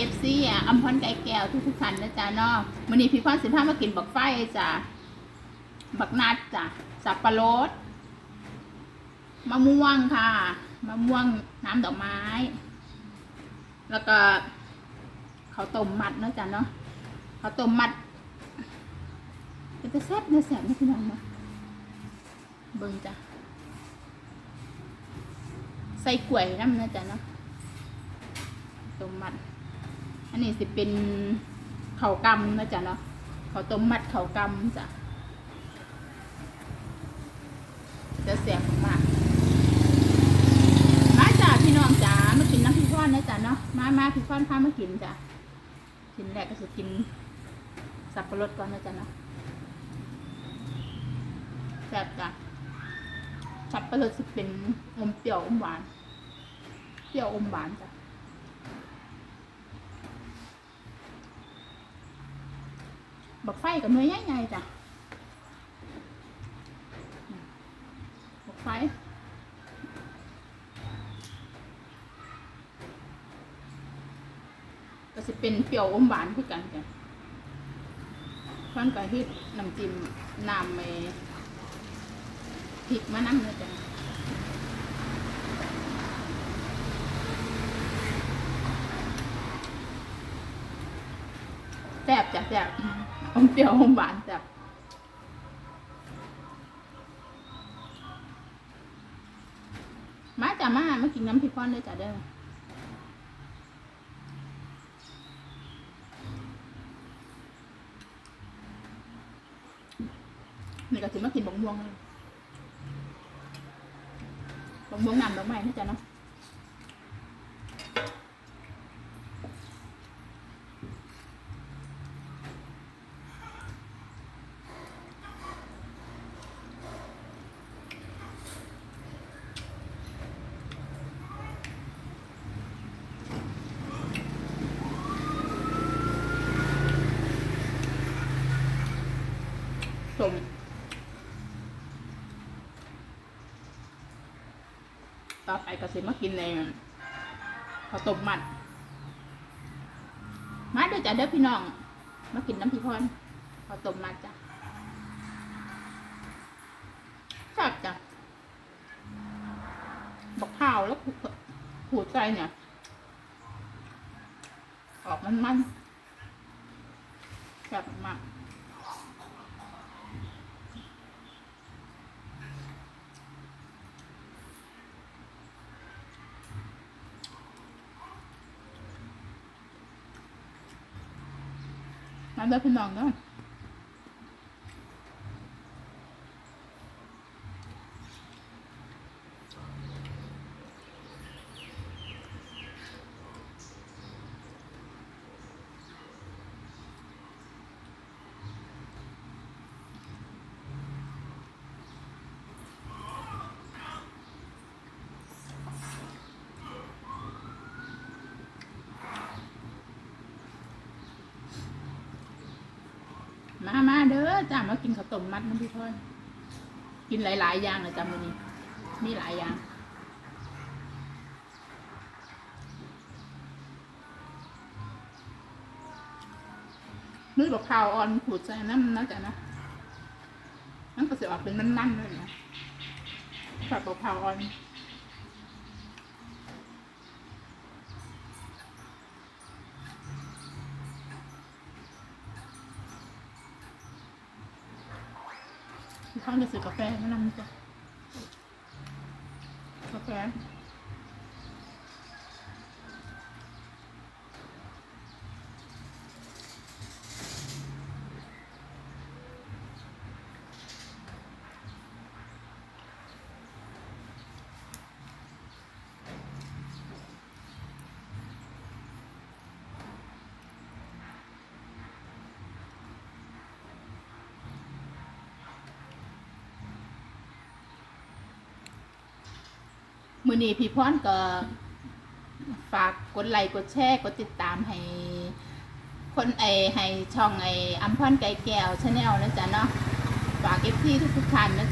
อฟซีอะอัมพรไก่แก้วทุกทุกๆท่านนะจ๊ะเนาะวันนี้พี่พรสิพามากินบักไฟจ้ะบักนัดจ้ะสับปะรดมะม่วงค่ะ มะม่วงน้ำดอกไม้ แล้วก็เขาต้มมัดนะจ๊ะเนาะเขาต้มมัดเป็นจะแซ่บเนื้อแซ่บนี่พี่น้องเนาะเบิ่งจ้ะใส่กล้วยน้ำนะจ๊ะเนาะต้มมัด อันนี้สิเป็นเขาวกำนะจ๊ะเนาะเขาวต้มมัดเขาวกำจ้ะจะเสียงมากมาจ้ะพี่น้องจ๋ามากินน้ำพริกพอนนะจ๊ะเนาะมามาพริกพอนพามากินจ้ะกินแรกก็จะกินสับปะรดก่อนนะจ๊ะเนาะแซ่บจ้ะสับปะรดจะเป็นอมเปรี้ยวอมหวานเปรี้ยวอมหวานจ้ะ บักไฟกับเนื้อใหญ่ๆจ้ะบักไฟก็จะเป็นเปรี้ยวอมหวานคือกันจ้ะข้นกับฮิตน้ำจิ้มน้ำไปพริกมะน้ำเนื้อจ้ะ ซ่บจ้ะแซ่บอมเปรี้ยวอมหวานจ้ะมาจ้ะมามากินน้ำพริกป้อนด้วยจ้ะเด้อนี่ก็ถือมากินบงม่วงเลยบงม่วงนำดอกไม้นะจ๊ะเนาะ สมต่อไปก็สิมากินในข้าวต้มมัด มาด้อจ้ะเด้อพี่น้อง มากินน้ำพริกพรข้าวต้มมัดจ้ะแซ่บจ้ะบักข้าวแล้วผูดใจเนี่ย ออกมันมันแซ่บมาก มาเด้อพี่น้องเนาะ มามาเด้อจ้ามากินข้าวต้มมัดน้ำพี่พ่อยกินหลาย ๆ อย่างเลยจ้ามื้อนี้ มีหลายอย่างมือกับข้าวอ่อนขูดใส่น้ำนะจ๊ะนะนั่นก็จะออกเป็นมันๆเลยนะกับข้าวอ่อน ข้าวจะซื้อกาแฟมานำก่อนกาแฟ มือนี้พี่พรก็ฝากกดไลค์กดแชร์กดติดตามให้ คนไอให้ช่องไออัมพรไก่แก้วชาแนลนะจ๊ะเนาะฝากเอฟที่ทุกๆท่านนะ